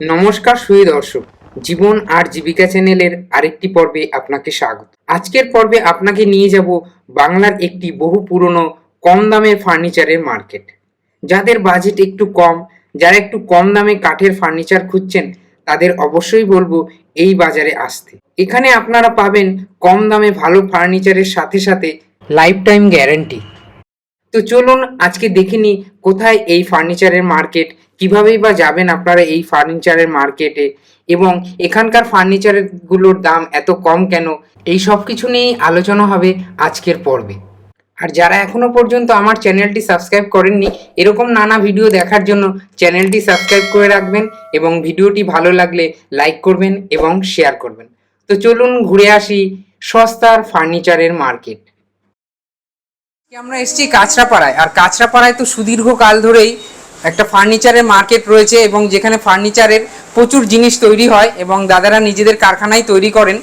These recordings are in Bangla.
নমস্কার সুই দর্শক, জীবন আর জীবিকা চ্যানেলের আরেকটি পর্বে আপনাকে স্বাগত। আজকের পর্বে আপনাকে নিয়ে যাব বাংলার একটি বহু পুরনো কম দামের ফার্নিচারের মার্কেট। যাদের বাজেট একটু কম, যারা একটু কম দামে কাঠের ফার্নিচার খুঁজছেন, তাদের অবশ্যই বলব এই বাজারে আসতে। এখানে আপনারা পাবেন কম দামে ভালো ফার্নিচারের সাথে সাথে লাইফ টাইম গ্যারান্টি তো চলুন আজকে দেখে নিই কোথায় এই ফার্নিচারের মার্কেট কিভাবেই বা যাবেন আপনারা এই ফার্নিচারের মার্কেটে এবং এখানকার ফার্নিচারেরগুলোর দাম এত কম কেন? এই সব কিছু নিয়েই আলোচনা হবে আজকের পর্বে। আর যারা এখনও পর্যন্ত আমার চ্যানেলটি সাবস্ক্রাইব করেননি, এরকম নানা ভিডিও দেখার জন্য চ্যানেলটি সাবস্ক্রাইব করে রাখবেন এবং ভিডিওটি ভালো লাগলে লাইক করবেন এবং শেয়ার করবেন। তো চলুন ঘুরে আসি সস্তার ফার্নিচারের মার্কেট আমরা এসেছি কাঁচরাপাড়ায়। আর কাঁচরাপাড়ায় তো সুদীর্ঘ কাল ধরেই একটা ফার্নিচারের মার্কেট রয়েছে এবং যেখানে ফার্নিচারের প্রচুর জিনিস তৈরি হয় এবং দাদারা নিজেদের কারখানায় তৈরি করেন।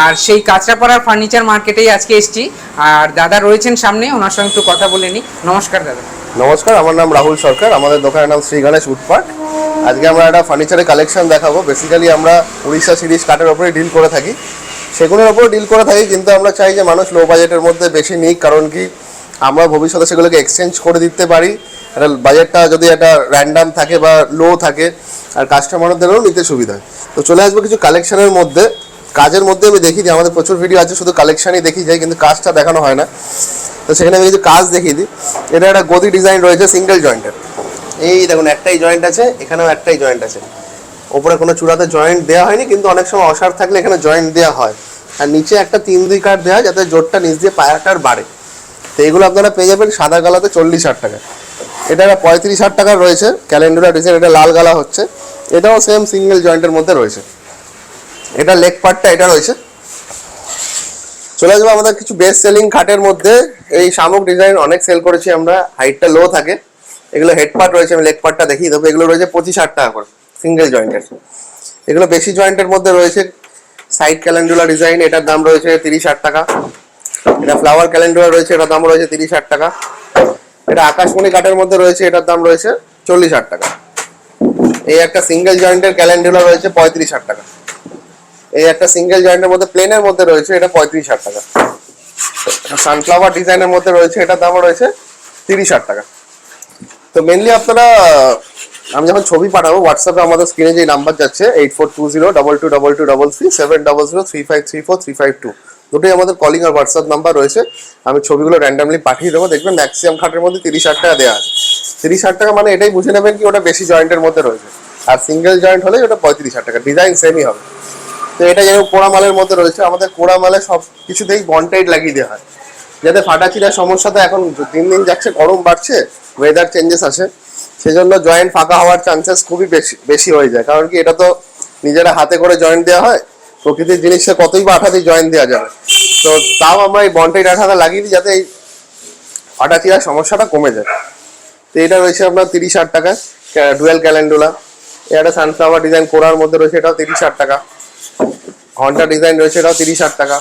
আর সেই কাঁচরাপাড়ার ফার্নিচার মার্কেটেই আজকে এসেছি। আর দাদা রয়েছেন সামনে, ওনার সঙ্গে একটু কথা বলে নিই। নমস্কার, দাদা। নমস্কার, আমার নাম রাহুল সরকার। আমাদের দোকানের নাম শ্রী গণেশ উডপাট আজকে আমরা একটা ফার্নিচারের কালেকশন দেখাবো। বেসিক্যালি আমরা উড়িষ্যা সিরিজ কাঠের ওপরে ডিল করে থাকি। সেগুলোর ওপরে ডিল করে থাকি, কিন্তু আমরা চাই যে মানুষ লো বাজেটের মধ্যে বেশি নিক। কারণ কি, আমরা ভবিষ্যতে সেগুলোকে এক্সচেঞ্জ করে দিতে পারি। একটা বাজেটটা যদি একটা র্যান্ডাম থাকে বা লো থাকে, আর কাস্টমারদেরও নিতে সুবিধা হয়। তো চলে আসব কিছু কালেকশনের মধ্যে। কাজের মধ্যে আমি দেখি যে আমাদের প্রচুর ভিডিও আছে, শুধু কালেকশনই দেখি যায় কিন্তু কাজটা দেখানো হয় না। তো সেখানে আমি কিছু কাজ দেখিয়ে দিই। এটা একটা গদি ডিজাইন রয়েছে সিঙ্গেল জয়েন্টের এই দেখুন, একটাই জয়েন্ট আছে, এখানেও একটাই জয়েন্ট আছে। ওপরে কোনো চূড়াতে জয়েন্ট দেওয়া হয়নি, কিন্তু অনেক সময় অসার থাকলে এখানে জয়েন্ট দেওয়া হয়। আর নিচে একটা তিন দুই কাঠ দেওয়া হয়, যাতে জোরটা নিচ দিয়ে পায়াটার বাড়ে। তো এগুলো আপনারা পেয়ে যাবেন সাদা গালাতে চল্লিশ হাজার টাকা। এটা একটা পঁয়ত্রিশ হাজার টাকার রয়েছে ক্যালেন্ডার ডিজাইন এটা লাল গালা হচ্ছে। এটাও সেম সিঙ্গেল জয়েন্টের মধ্যে রয়েছে। এটা লেগ পার্টটা এটা রয়েছে। চলে আসব আমাদের কিছু বেস্ট সেলিং খাটের মধ্যে। এই শামুক ডিজাইন অনেক সেল করেছি আমরা হাইটটা লো থাকে। এগুলো হেড পার্ট রয়েছে, আমি লেগ পার্টটা দেখিয়ে দেবো। এগুলো রয়েছে পঁচিশ হাজার টাকা করে সিঙ্গেল জয়েন্টের এগুলো বেশি জয়েন্টের মধ্যে রয়েছে। সাইড ক্যালেন্ডুলা ডিজাইন এটার দাম রয়েছে তিরিশ হাজার টাকা। এটা ফ্লাওয়ার ক্যালেন্ডুলা রয়েছে, এটার দাম রয়েছে তিরিশ হাজার টাকা। এটা আকাশমণি কাঠের মধ্যে রয়েছে, এটার দাম রয়েছে চল্লিশ হাজার টাকা। এই একটা সিঙ্গেল জয়েন্টের ক্যালেন্ডুলা রয়েছে পঁয়ত্রিশ হাজার টাকা। এই একটা সিঙ্গেল জয়েন্টের মধ্যে প্লেনের মধ্যে রয়েছে, এটা পঁয়ত্রিশ হাজার টাকা। সানফ্লাওয়ার ডিজাইনের মধ্যে রয়েছে, এটার দামও রয়েছে তিরিশ হাজার টাকা। তো মেনলি আপনারা, আমি যখন ছবি পাঠাবো হোয়াটসঅ্যাপে আমাদের স্ক্রিনে যে নাম্বার যাচ্ছে eight four two zero double two double two double three seven double zero three five three four three five two দুটোই আমাদের কলিং আর হোয়াটসঅ্যাপ নাম্বার রয়েছে। আমি ছবিগুলো র্যান্ডামলি পাঠিয়ে দেবো। দেখবেন ম্যাক্সিমাম খাটের মধ্যে তিরিশ হাজার টাকা দেওয়া আছে। তিরিশ হাজার টাকা মানে এটাই বুঝে নেবেন কি ওটা বেশি জয়েন্টের মধ্যে রয়েছে। আর সিঙ্গেল জয়েন্ট হলে ওটা পঁয়ত্রিশ হাজার টাকা। ডিজাইন সেমই হবে। তো এটা যেরকম পোড়া মালের মধ্যে রয়েছে, আমাদের পোড়া মালে সব কিছুতেই বনটাইট লাগিয়ে দেওয়া হয়। যাতে ফাটা সমস্যা তো এখন দিন দিন যাচ্ছে, গরম বাড়ছে ওয়েদার চেঞ্জেস আছে সেজন্য জয়েন্ট ফাঁকা হওয়ার চান্সেস খুবই বেশি বেশি হয়ে যায়। কারণ কি এটা তো নিজেরা হাতে করে জয়েন্ট দেওয়া হয় প্রকৃতির জিনিসে কতই বা আঠাতেই জয়েন্ট দেওয়া যাবে। তো তাও আমরা এই বনটাইট আঠাটা লাগিয়ে দিই যাতে এই ফাটা সমস্যাটা কমে যায়। তো এটা রয়েছে আপনার তিরিশ হাজার টাকা ডুয়েল ক্যালেন্ডুলা এটা সানফ্লাওয়ার ডিজাইন কোরার মধ্যে রয়েছে এটাও তিরিশ হাজার টাকা। ঘণ্টা ডিজাইন রয়েছে এটাও তিরিশ হাজার টাকা।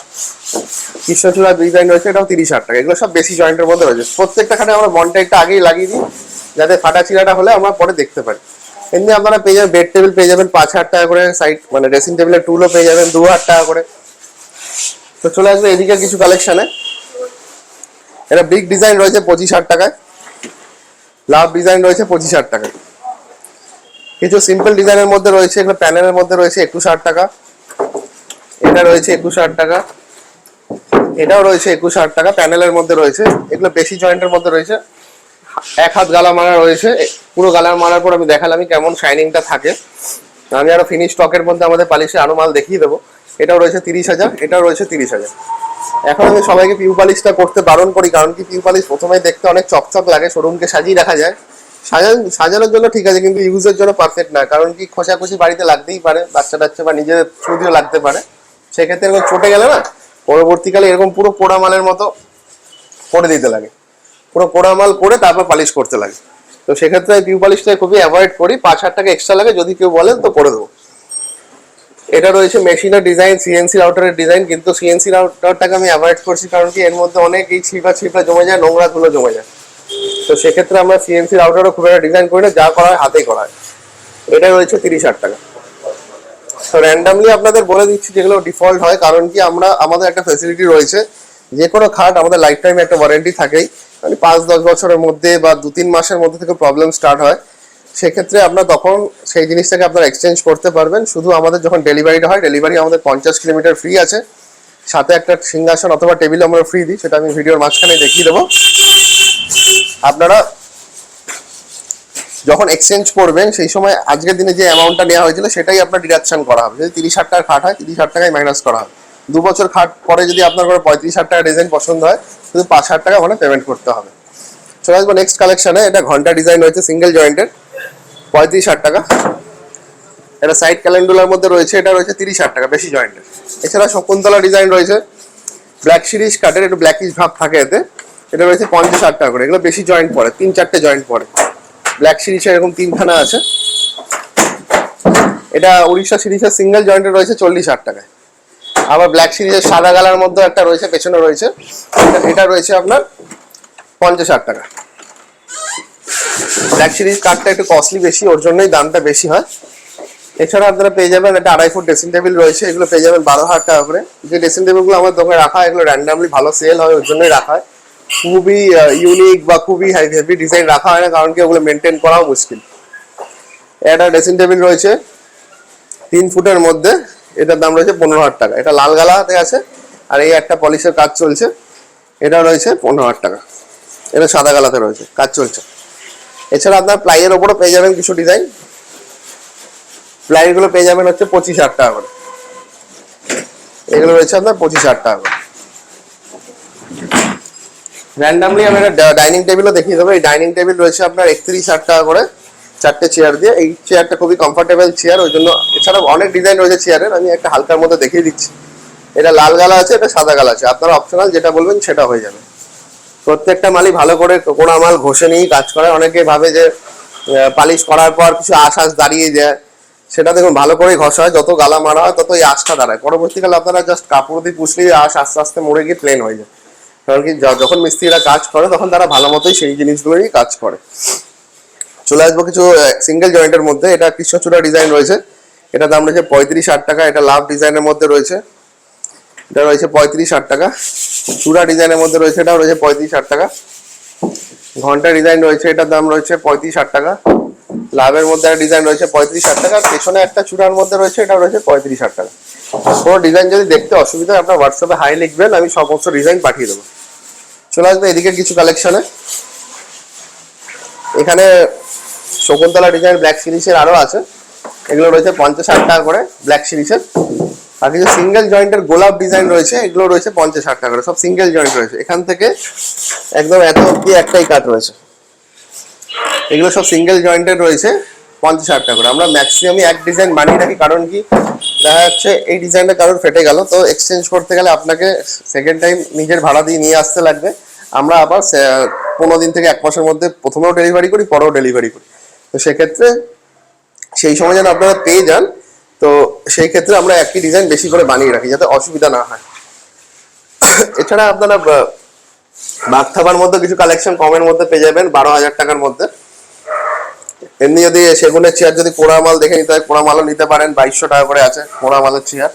কৃষ্ণচূড়া ডিজাইন রয়েছে এটাও তিরিশ হাজার টাকা। এগুলো সব বেশি জয়েন্টের মধ্যে রয়েছে। প্রত্যেকটা খানে আমরা বনটা একটা আগেই লাগিয়ে দিই, যাতে ফাটা চিরাটা হলে আমরা পরে দেখতে পারি। এমনি আপনারা পেয়ে যাবেন বেড টেবিল পেয়ে যাবেন, পাঁচ হাজার টাকা করে সাইড মানে ড্রেসিং টেবিলের টুলও পেয়ে যাবেন দু হাজার টাকা করে। তো চলে আসবে এদিকে কিছু কালেকশানে এটা বিগ ডিজাইন রয়েছে পঁচিশ হাজার টাকায়। লাভ ডিজাইন রয়েছে পঁচিশ হাজার টাকায়। কিছু সিম্পল ডিজাইনের মধ্যে রয়েছে, এগুলো প্যানেলের মধ্যে রয়েছে একুশ হাজার টাকা। এটা রয়েছে একুশ হাজার টাকা। এটাও রয়েছে একুশ হাজার টাকা প্যানেলের মধ্যে রয়েছে। এগুলো বেশি জয়েন্টের মধ্যে রয়েছে। এক হাত গালা মারা রয়েছে। পুরো গালার মারার পর আমি দেখালাম কেমন শাইনিংটা থাকে। আমি আরও ফিনিশ স্টকের মধ্যে আমাদের পালিশে আরও মাল দেখিয়ে দেবো। এটাও রয়েছে তিরিশ হাজার, এটাও রয়েছে তিরিশ হাজার। এখন আমি সবাইকে পিউ পালিশটা করতে বারণ করি, কারণ কি পিউ পালিশ প্রথমে দেখতে অনেক চকচক লাগে শোরুমকে সাজিয়ে রাখা যায়। সাজান, সাজানোর জন্য ঠিক আছে, কিন্তু ইউজের জন্য পারফেক্ট না, কারণ কি খোঁচাখুচি বাড়িতে লাগতেই পারে, বাচ্চা টাচ্চা বা নিজের ছুটিও লাগতে পারে। সেক্ষেত্রে এরকম চটে গেলে না, পরবর্তীকালে এরকম পুরো পোড়া মালের মতো করে দিতে লাগে। পুরো পোড়া মাল করে তারপর পালিশ করতে লাগে। তো সেক্ষেত্রে পিউ পালিশটা খুবই অ্যাভয়েড করি। পাঁচ হাজার টাকা এক্সট্রা লাগে, যদি কেউ বলেন তো করে দেবো। এটা রয়েছে মেশিনের ডিজাইন সিএনসি রাউটারের ডিজাইন, কিন্তু সিএনসি রাউটারটাকে আমি অ্যাভয়েড করছি কারণ কি, এর মধ্যে অনেক এই ছিপা ছিপা জমে যায়, নোংরা ধুলো জমে যায়। তো সেক্ষেত্রে আমরা সিএনসি রাউটারও খুব একটা ডিজাইন করি না, যা করা হয় হাতেই করা হয়। এটা রয়েছে তিরিশ হাজার টাকা। তো র্যান্ডামলি আপনাদের বলে দিচ্ছি যেগুলো ডিফল্ট হয়, কারণ কি আমরা, আমাদের একটা ফেসিলিটি রয়েছে। যে কোনো খাট আমাদের লাইফ টাইম একটা ওয়ারেন্টি থাকেই। মানে পাঁচ, দশ বছরের মধ্যে বা দু তিন মাসের মধ্যে থেকে প্রবলেম স্টার্ট হয়, সেক্ষেত্রে আপনার তখন সেই জিনিসটাকে আপনারা এক্সচেঞ্জ করতে পারবেন। শুধু আমাদের যখন ডেলিভারিটা হয় ডেলিভারি আমাদের পঞ্চাশ কিলোমিটার ফ্রি আছে। সাথে একটা সিংহাসন অথবা টেবিল আমরা ফ্রি দিই, সেটা আমি ভিডিওর মাঝখানে দেখিয়ে দেবো। আপনারা যখন এক্সচেঞ্জ করবেন, সেই সময় আজকের দিনে যে অ্যামাউন্টটা নেওয়া হয়েছিল, সেটাই আপনার ডিডাকশন করা হবে। যদি তিরিশ হাজার টাকার খাট হয়, তিরিশ হাজার টাকায় মাইনাস করা হবে। দু বছর খাট পরে যদি আপনার কোনো পঁয়ত্রিশ হাজার টাকা ডিজাইন পছন্দ হয়, শুধু পাঁচ হাজার টাকা ওখানে পেমেন্ট করতে হবে। চলে আসব নেক্সট কালেকশনে এটা ঘণ্টা ডিজাইন রয়েছে সিঙ্গেল জয়েন্টের পঁয়ত্রিশ হাজার টাকা। এটা সাইড ক্যালেন্ডুলার মধ্যে রয়েছে, এটা রয়েছে তিরিশ হাজার টাকা, বেশি জয়েন্টের এছাড়া শকুন্তলা ডিজাইন রয়েছে ব্ল্যাক সিরিজ কাটের একটু ব্ল্যাকিশ ভাব থাকে এতে। এটা রয়েছে পঞ্চাশ হাজার টাকা করে, এগুলো বেশি জয়েন্ট পড়ে তিন চারটে জয়েন্ট পড়ে ব্ল্যাক সিরিজের এরকম তিনখানা আছে। এটা উড়িষ্যা সিরিজের সিঙ্গেল জয়েন্টে রয়েছে চল্লিশ হাজার টাকায়। আবার ব্ল্যাক সিরিজের সাদা গালার মধ্যে একটা রয়েছে পেছনে রয়েছে। এটা- রয়েছে আপনার পঞ্চাশ হাজার টাকা। ব্ল্যাক সিরিজ কাঠটা একটু কস্টলি বেশি, ওর জন্যই দামটা বেশি হয়। এছাড়া আপনারা পেয়ে যাবেন, একটা আড়াই ফুট ড্রেসিং টেবিল রয়েছে, এগুলো পেয়ে যাবেন বারো হাজার টাকা করে। যে ড্রেসিং টেবিলগুলো আমার দোকানে রাখা হয়, এগুলো র্যান্ডামলি ভালো সেল হয়, ওর জন্যই রাখা হয়। খুবই ইউনিক বা খুবই হেভি ডিজাইন রাখা হয় না, কারণ কি ওগুলো মেনটেন করাও মুশকিল। একটা ড্রেসিং টেবিল রয়েছে, তিন ফুটের মধ্যে। এটার দাম রয়েছে পনেরো হাজার টাকা। এটা লাল গালাতে আছে, আর এই একটা পলিশের কাজ চলছে এটা রয়েছে পনেরো হাজার টাকা। এটা সাদা গালাতে রয়েছে, কাজ চলছে। এছাড়া আপনার প্লাইয়ের ওপরও পেয়ে যাবেন কিছু ডিজাইন। প্লাইগুলো পেয়ে যাবেন হচ্ছে পঁচিশ হাজার টাকা করে। এগুলো রয়েছে আপনার পঁচিশ হাজার টাকা করে। র্যান্ডামলি আমি একটা ডাইনিং টেবিলও দেখিয়ে দেবো। এই ডাইনিং টেবিল রয়েছে আপনার একত্রিশ হাজার টাকা করে। চারটে চেয়ার দিয়ে। এই চেয়ারটা খুবই কমফোর্টেবল চেয়ার ওই জন্য এছাড়াও অনেক ডিজাইন রয়েছে চেয়ারের আমি একটা হালকার মধ্যে দেখিয়ে দিচ্ছি। এটা লাল গালা আছে, এটা সাদা গালা আছে। আপনারা অপশনাল যেটা বলবেন সেটা হয়ে যাবে। প্রত্যেকটা মালই ভালো করে কোনা মাল ঘষে নিয়েই কাজ করে। অনেকে ভাবে যে পালিশ করার পর কিছু আশ আশ দাঁড়িয়ে যায়। সেটা দেখুন, ভালো করেই ঘষা হয়। যত গালা মারা হয় তত এই আশটা দাঁড়ায়। পরবর্তীকালে আপনারা জাস্ট কাপড় দিয়ে পুষলেই আশ আস্তে আস্তে মরে গিয়ে প্লেন হয়ে যায়। কারণ কি যখন মিস্ত্রিরা কাজ করে, তখন তারা ভালো মতোই সেই জিনিসগুলোই কাজ করে। চলে আসব কিছু সিঙ্গেল জয়েন্টের মধ্যে। এটা কৃষ্ণচূড়া ডিজাইন রয়েছে। এটা দাম রয়েছে পঁয়ত্রিশ হাজার টাকা। এটা লাভ ডিজাইনের মধ্যে রয়েছে। এটা রয়েছে পঁয়ত্রিশ হাজার টাকা। চূড়া ডিজাইনের মধ্যে রয়েছে এটা রয়েছে পঁয়ত্রিশ হাজার টাকা। ঘণ্টা ডিজাইন রয়েছে, এটার দাম রয়েছে পঁয়ত্রিশ হাজার টাকা। লাভের মধ্যে একটা ডিজাইন রয়েছে পঁয়ত্রিশ হাজার টাকা। পেছনে একটা চূড়ার মধ্যে রয়েছে এটা রয়েছে পঁয়ত্রিশ হাজার টাকা। কোনো ডিজাইন যদি দেখতে অসুবিধা হয়, আপনার হোয়াটসঅ্যাপে হাই লিখবেন, আমি সমস্ত ডিজাইন পাঠিয়ে দেবো। চলে আসবে এদিকে কিছু কালেকশনে এখানে শকুন্তলা ডিজাইন ব্ল্যাক সিরিজের আরও আছে। এগুলো রয়েছে পঞ্চাশ ষাট টাকা করে ব্ল্যাক সিরিজের আর কিছু সিঙ্গেল জয়েন্টের গোলাপ ডিজাইন রয়েছে, এগুলো রয়েছে পঞ্চাশ ষাট টাকা করে, সব সিঙ্গেল জয়েন্ট রয়েছে। এখান থেকে একদম এত অব্দি একটাই কাট রয়েছে। এগুলো সব সিঙ্গেল জয়েন্টের রয়েছে, পঞ্চাশ ষাট টাকা করে। আমরা ম্যাক্সিমামই এক ডিজাইন বানিয়ে রাখি, কারণ কি, দেখা যাচ্ছে এই ডিজাইনটা কারোর ফেটে গেল। তো এক্সচেঞ্জ করতে গেলে আপনাকে সেকেন্ড টাইম নিজের ভাড়া দিয়ে নিয়ে আসতে লাগবে। আমরা আবার পনেরো দিন থেকে এক মাসের মধ্যে প্রথমেও ডেলিভারি করি, পরেও ডেলিভারি করি। তো সেক্ষেত্রে সেই সময় যেন আপনারা পেয়ে যান, তো সেই ক্ষেত্রে আমরা একই ডিজাইন বেশি করে বানিয়ে রাখি যাতে অসুবিধা না হয়। এছাড়া আপনারা বা- বাগ থাবার মধ্যে কিছু কালেকশন কমের মধ্যে পেয়ে যাবেন, বারো হাজার টাকার মধ্যে। এমনি যদি সেগুনের চেয়ার যদি পোড়া মাল দেখে নিতে হয়, পোড়া মালও নিতে পারেন, বাইশশো টাকা করে আছে পোড়া মালের চেয়ার।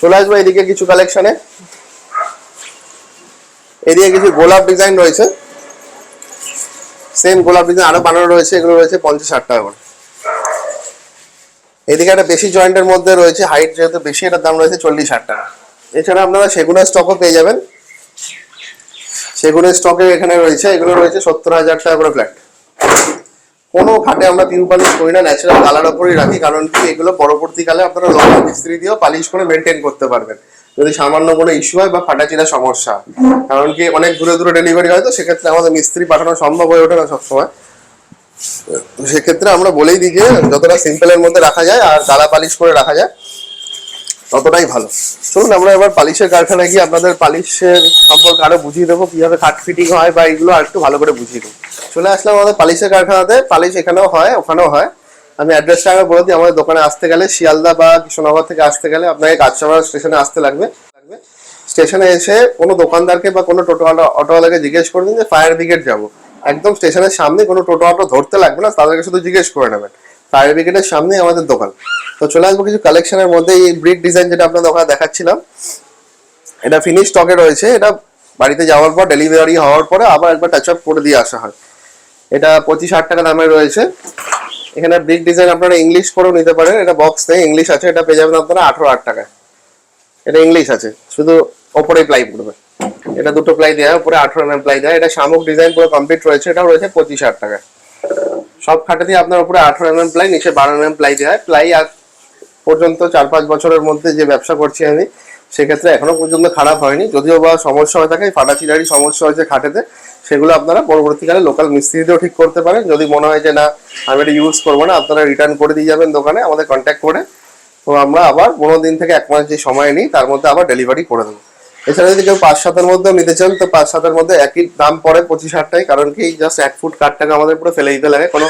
চলে আসব এদিকে কিছু কালেকশনে এদিকে কিছু গোলাপ ডিজাইন রয়েছে। সেম গোলাপ ডিজাইন আরও বানানো রয়েছে, এগুলো রয়েছে পঞ্চাশ ষাট টাকা করে। এদিকে একটা বেশি জয়েন্টের মধ্যে রয়েছে হাইট যেহেতু বেশি, এটার দাম রয়েছে চল্লিশ ষাট টাকা। এছাড়া আপনারা সেগুনের স্টকও পেয়ে যাবেন। সেগুনের স্টকে এখানে রয়েছে, এগুলো রয়েছে সত্তর হাজার টাকা করে ফ্ল্যাট কোনো খাটে আমরা পিউ পালিশ করি না ন্যাচারাল কালার ওপরই রাখি, কারণ কি, এগুলো পরবর্তীকালে আপনারা লোকাল মিস্ত্রি দিয়েও পালিশ করে মেনটেন করতে পারবেন। যদি সামান্য কোনো ইস্যু হয় বা ফাটাচিরা সমস্যা। কারণ কি অনেক দূরে দূরে ডেলিভারি হয় তো সেক্ষেত্রে আমাদের মিস্ত্রি পাঠানো সম্ভব হয়ে ওঠে না সবসময়। সেক্ষেত্রে আমরা বলেই দিই যে যতটা সিম্পলের মধ্যে রাখা যায় আর গালা পালিশ করে রাখা যায়, ততটাই ভালো। চলুন, আমরা এবার পালিশের কারখানায় গিয়ে আপনাদের পালিশের সম্পর্কে আরও বুঝিয়ে দেবো, কীভাবে খাট ফিটিং হয় বা এগুলো আর একটু ভালো করে বুঝিয়ে দেবো। চলে আসলাম আমাদের পালিশের কারখানাতে। পালিশ এখানেও হয়, ওখানেও হয়। আমি অ্যাড্রেসটা আগে বলে দিই, আমাদের দোকানে আসতে গেলে, শিয়ালদা বা কৃষ্ণনগর থেকে আসতে গেলে আপনাকে কাঁচরাপাড়া স্টেশনে আসতে লাগবে। লাগবে স্টেশনে এসে কোনো দোকানদারকে বা কোনো টোটো অটোওয়ালাকে জিজ্ঞেস করবেন যে ফায়ার ব্রিগেড যাব। একদম স্টেশনের সামনে কোনো টোটো অটো ধরতে লাগবে না, তাদেরকে শুধু জিজ্ঞেস করে নেবেন। ফায়ার ব্রিগেডের সামনেই আমাদের দোকান। তো চলে আসব কিছু কালেকশনের মধ্যে, এই ব্রিক ডিজাইন যেটা আপনাদের ওখানে দেখাচ্ছিলাম। এটা ফিনিশ স্টকে রয়েছে, এটা বাড়িতে যাওয়ার পর ডেলিভারি হওয়ার পরে আবার একবার টাচ আপ করে দিয়ে আসা হয়। এটা পঁচিশ হাজার টাকা দামে রয়েছে। এখানে ব্রিক ডিজাইন আপনারা ইংলিশ করেও নিতে পারেন। এটা বক্স নেই ইংলিশ আছে, এটা পেয়ে যাবেন আপনারা আঠারো হাজার টাকায়। এটা ইংলিশ আছে, শুধু ওপরে প্লাই পড়বে এটা দুটো প্লাই দেওয়া উপরে আঠারো এম প্লাই দেওয়া এটা শামুক ডিজাইন পুরো কমপ্লিট রয়েছে, এটাও রয়েছে পঁচিশ হাজার টাকা সব খাটে দিয়ে আপনার উপরে আঠারো এম প্লাই নিচে বারো এম প্লাই দেওয়া হয় প্লাই আর পর্যন্ত চার পাঁচ বছরের মধ্যে যে ব্যবসা করছি আমি সেক্ষেত্রে এখনও পর্যন্ত খারাপ হয়নি। যদিও বা সমস্যা হয়ে থাকে, ফাটা চিরারি সমস্যা হয়েছে খাটেতে, সেগুলো আপনারা পরবর্তীকালে লোকাল মিস্ত্রিতেও ঠিক করতে পারেন। যদি মনে হয় যে না, আমি এটা ইউজ করব না, আপনারা রিটার্ন করে দিয়ে যাবেন দোকানে, আমাদের কন্ট্যাক্ট করে। তো আমরা আবার পনেরো দিন থেকে এক মাস যে সময় নিই, তার মধ্যে আবার ডেলিভারি করে দেবো। এছাড়া যদি কেউ পাঁচ সাতের মধ্যেও নিতে চান, তো পাঁচ সাতের মধ্যে একই দাম পড়ে পঁচিশ হাজার কারণ কি জাস্ট এক ফুট কাঠটাকে আমাদের পুরো ফেলে দিতে লাগে, কোনো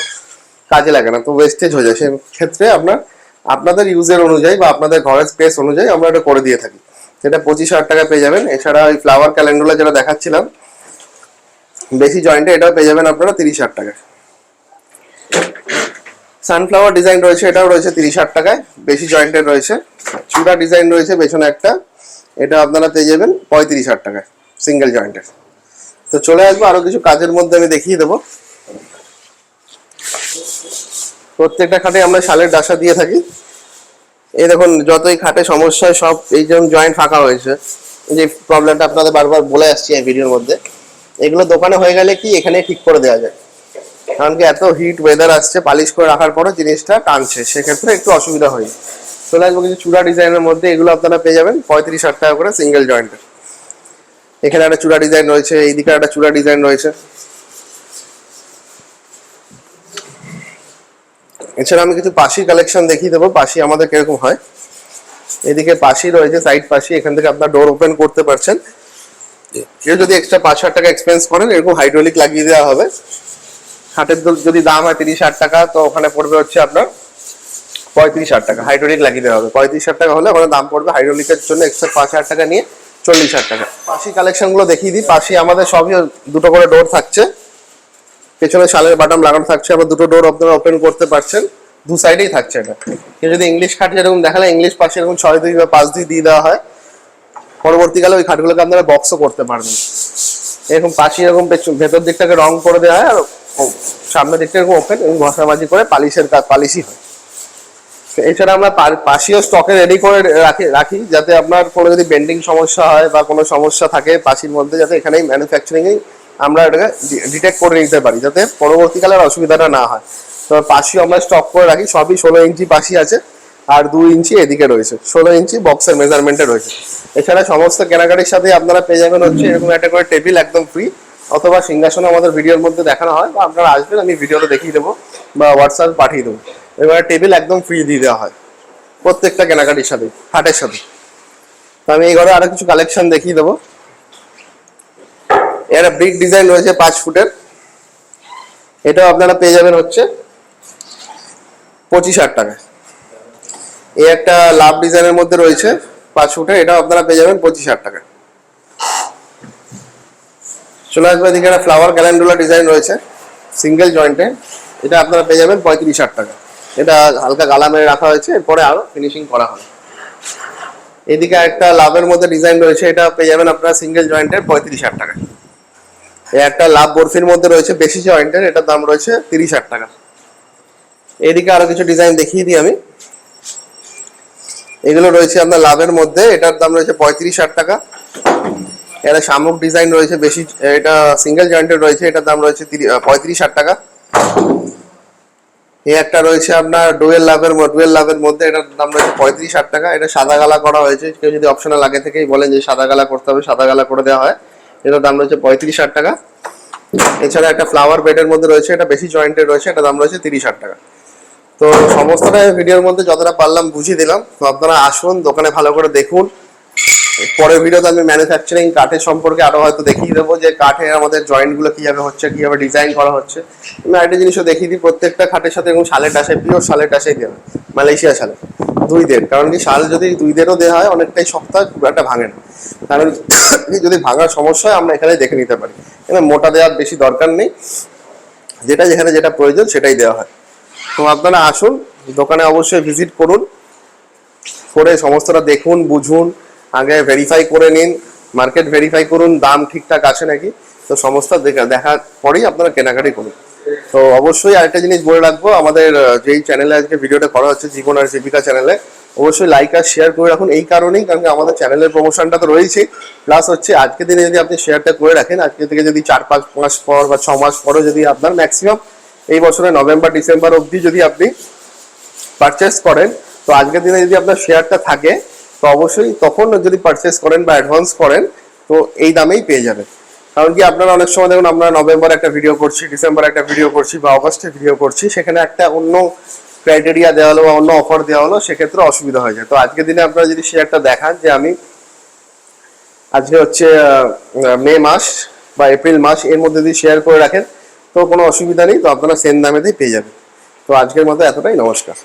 কাজে লাগে না, তো ওয়েস্টেজ হয়ে যায়। সেক্ষেত্রে আপনার, আপনাদের ইউজের অনুযায়ী বা আপনাদের ঘরের স্পেস অনুযায়ী আমরা এটা করে দিয়ে থাকি। সেটা পঁচিশ হাজার টাকা পেয়ে যাবেন। এছাড়া ওই ফ্লাওয়ার ক্যালেন্ডুলা যেটা দেখাচ্ছিলাম, বেশি জয়েন্টে এটাও পেয়ে যাবেন আপনারা তিরিশ হাজার টাকায়। সানফ্লাওয়ার ডিজাইন রয়েছে, এটাও রয়েছে তিরিশ হাজার টাকায়, বেশি জয়েন্টের রয়েছে। চূড়া ডিজাইন রয়েছে পেছনে একটা, এটা আপনারা পেয়ে যাবেন পঁয়ত্রিশ হাজার টাকায় সিঙ্গেল জয়েন্টের তো চলে আসব আরও কিছু কাজের মধ্যে আমি দেখিয়ে দেবো। প্রত্যেকটা খাটে আমরা শালের ডাসা দিয়ে থাকি। এই দেখুন, যতই খাটে সমস্যা হয়, সব এই যেমন জয়েন্ট ফাঁকা হয়েছে। যে প্রবলেমটা আপনাদের বারবার বলে আসছি এই ভিডিওর মধ্যে। এগুলো দোকানে হয়ে গেলে কি এখানে ঠিক করে দেওয়া যায়। কারণ কি এত হিট ওয়েদার আসছে, পালিশ করে রাখার পরে জিনিসটা টানছে, সেক্ষেত্রে একটু অসুবিধা হয়। চলে আসব কিছু চূড়া ডিজাইনের মধ্যে, এগুলো আপনারা পেয়ে যাবেন পঁয়ত্রিশ হাজার টাকা করে সিঙ্গেল জয়েন্টের এখানে একটা চূড়া ডিজাইন রয়েছে, এইদিকে একটা চূড়া ডিজাইন রয়েছে। এছাড়া আমি কিছু পাশি কালেকশন দেখিয়ে দেবো। পাশি আমাদের কীরকম হয়? এদিকে পাশি রয়েছে সাইড পাশি, এখান থেকে আপনার ডোর ওপেন করতে পারছেন। কেউ যদি এক্সট্রা পাঁচ হাজার টাকা এক্সপেন্স করেন, এরকম হাইড্রোলিক লাগিয়ে দেওয়া হবে। হাটের যদি দাম হয় তিরিশ হাজার টাকা, তো ওখানে পড়বে হচ্ছে আপনার পঁয়ত্রিশ হাজার টাকা। হাইড্রোলিক লাগিয়ে দেওয়া হবে। পঁয়ত্রিশ হাজার টাকা হলে ওখানে দাম পড়বে হাইড্রোলিকের জন্য এক্সট্রা পাঁচ হাজার টাকা নিয়ে চল্লিশ হাজার টাকা। পাশি কালেকশনগুলো দেখিয়ে দিই। পাশি আমাদের সবই দুটো করে ডোর থাকছে। পেছনে শালের বাটাম লাগানো থাকছে, আবার দুটো ডোর আপনারা ওপেন করতে পারছেন। দু সাইডেই থাকছে এটা। কেউ যদি ইংলিশ খাট যেরকম দেখালে ইংলিশ পাশে এরকম ছয় দুই বা পাঁচ দুই দিয়ে দেওয়া হয়। পরবর্তীকালে ওই খাটগুলোকে আপনারা বক্সও করতে পারবেন। এরকম পাশে এরকম ভেতর দিকটাকে রং করে দেওয়া হয়, আর সামনের দিকটা এরকম ওপেন এবং ঘষাবাজি করে পালিশের কাজ পালিশই হয়। এছাড়া আমরা পাশিও স্টকে রেডি করে রাখি রাখি, যাতে আপনার কোনো যদি বেন্ডিং সমস্যা হয় বা কোনো সমস্যা থাকে পাশির মধ্যে, যাতে এখানেই ম্যানুফ্যাকচারিং আমরা এটাকে ডিটেক্ট করে নিতে পারি যাতে পরবর্তীকালে আর অসুবিধাটা না হয়। তো পাশিও আমরা স্টক করে রাখি, সবই ষোলো ইঞ্চি পাশি আছে আর দুই ইঞ্চি এদিকে রয়েছে। ষোলো ইঞ্চি বক্সের মেজারমেন্টে রয়েছে। এছাড়া সমস্ত কেনাকাটির সাথে আপনারা পেয়ে যাবেন হচ্ছে এরকম একটা করে টেবিল একদম ফ্রি অথবা সিংহাসন আমাদের ভিডিওর মধ্যে দেখানো হয়, বা আপনারা আসবেন, আমি ভিডিওটা দেখিয়ে দেবো বা হোয়াটসঅ্যাপ পাঠিয়ে দেবো। এবার টেবিল একদম ফ্রি দিয়ে দেওয়া হয়, প্রত্যেকটা কেনাকাটির সাথে হাটের সাথে তো আমি এই ঘরে আরও কিছু কালেকশন দেখিয়ে দেবো। এর ব্রিক ডিজাইন রয়েছে পাঁচ ফুটের। এটাও আপনারা পেয়ে যাবেন হচ্ছে পঁচিশ হাজার টাকা এই একটা লাভ ডিজাইনের মধ্যে রয়েছে পাঁচ ফুটের এটাও আপনারা পেয়ে যাবেন পঁচিশ হাজার টাকা চলে আসবে এদিকে একটা ফ্লাওয়ার ক্যালেন্ডুলা ডিজাইন রয়েছে সিঙ্গেল জয়েন্টে এটা আপনারা পেয়ে যাবেন পঁয়ত্রিশ হাজার টাকা এটা হালকা গালা মেরে রাখা হয়েছে, এরপরে আরও ফিনিশিং করা হবে। এদিকে একটা লাভের মধ্যে ডিজাইন রয়েছে এটা পেয়ে যাবেন আপনারা সিঙ্গেল জয়েন্টের পঁয়ত্রিশ হাজার টাকা একটা লাভ বরফির মধ্যে রয়েছে, বেশি জয়েন্টের এটার দাম রয়েছে তিরিশ হাজার টাকা। এদিকে আরও কিছু ডিজাইন দেখিয়ে দিই আমি। এগুলো রয়েছে আপনার লাভের মধ্যে, এটার দাম রয়েছে পঁয়ত্রিশ হাজার টাকা। এটা শামুক ডিজাইন রয়েছে, বেশি, এটা সিঙ্গেল জয়েন্টের রয়েছে, এটার দাম রয়েছে তিরি- পঁয়ত্রিশ হাজার টাকা। এই একটা রয়েছে আপনার ডুয়েল লাভের ডুয়েল লাভের মধ্যে, এটার দাম রয়েছে পঁয়ত্রিশ হাজার টাকা। এটা সাদা গালা করা হয়েছে, কেউ যদি অপশনাল আগে থেকেই বলেন যে সাদা গালা করতে হবে, সাদা গালা করে দেওয়া হয়। এটার দাম রয়েছে পঁয়ত্রিশ হাজার টাকা। এছাড়া একটা ফ্লাওয়ার বেডের মধ্যে রয়েছে, এটা বেশি জয়েন্টের রয়েছে এটা দাম রয়েছে তিরিশ হাজার টাকা। তো সমস্তটা ভিডিওর মধ্যে যতটা পারলাম বুঝিয়ে দিলাম। তো আপনারা আসুন, দোকানে ভালো করে দেখুন। পরের ভিডিওতে আমি ম্যানুফ্যাকচারিং কাঠের সম্পর্কে আরও হয়তো দেখিয়ে দেবো যে কাঠের আমাদের জয়েন্টগুলো কীভাবে হচ্ছে, কীভাবে ডিজাইন করা হচ্ছে। আমি আরেকটা জিনিসও দেখিয়ে দিই, প্রত্যেকটা খাটের সাথে এবং শালের ডাসায় পিওর ডাসাই দেওয়া হয় মালয়েশিয়া শালে দুই দের কারণ কি, শাল যদি দুই দেরও দেওয়া হয়, অনেকটাই হয়, খুব একটা ভাঙে না। কারণ যদি ভাঙার সমস্যা হয়, আমরা এখানে দেখে নিতে পারি। এখানে মোটা দেওয়ার বেশি দরকার নেই। যেটা যেখানে যেটা প্রয়োজন, সেটাই দেওয়া হয়। তো আপনারা আসুন, দোকানে অবশ্যই ভিজিট করুন। করে সমস্তটা দেখুন, বুঝুন। আগে ভেরিফাই করে নিন। মার্কেট ভেরিফাই করুন, দাম ঠিকঠাক আছে নাকি? তো সমস্ত দেখা, দেখার পরেই আপনারা কেনাকাটি করুন। তো অবশ্যই আরেকটা জিনিস বলে রাখব, আমাদের যেই চ্যানেলে আজকে ভিডিওটা করা হচ্ছে, জীবন আর জীবিকা চ্যানেলে অবশ্যই লাইক আর শেয়ার করে রাখুন এই কারণেই, কারণ আমাদের চ্যানেলের প্রমোশনটা তো রয়েছে। প্লাস হচ্ছে, আজকে দিনে যদি আপনি শেয়ারটা করে রাখেন, আজকে থেকে যদি চার পাঁচ মাস পর বা ছ মাস পরও যদি আপনার ম্যাক্সিমাম এই বছরের নভেম্বর ডিসেম্বর অবধি যদি আপনি পারচেস করেন, তো আজকের দিনে যদি আপনার শেয়ারটা থাকে, তো অবশ্যই তখন যদি পারচেস করেন বা অ্যাডভান্স করেন, তো এই দামেই পেয়ে যাবেন। কারণ কি আপনারা অনেক সময় দেখুন, আমরা নভেম্বর একটা ভিডিও করছি, ডিসেম্বর একটা ভিডিও করছি বা অগস্টে ভিডিও করছি, সেখানে একটা অন্য ক্রাইটেরিয়া দেওয়া হলো বা অন্য অফার দেওয়া হলো, সেক্ষেত্রে অসুবিধা হয়ে যায়। তো আজকের দিনে আপনারা যদি শেয়ারটা দেখান যে আমি আজকে হচ্ছে মে মাস বা এপ্রিল মাস, এর মধ্যে যদি শেয়ার করে রাখেন, তো কোনো অসুবিধা নেই, তো আপনারা সেম দামেতেই পেয়ে যাবেন। তো আজকের মতো এতটাই, নমস্কার।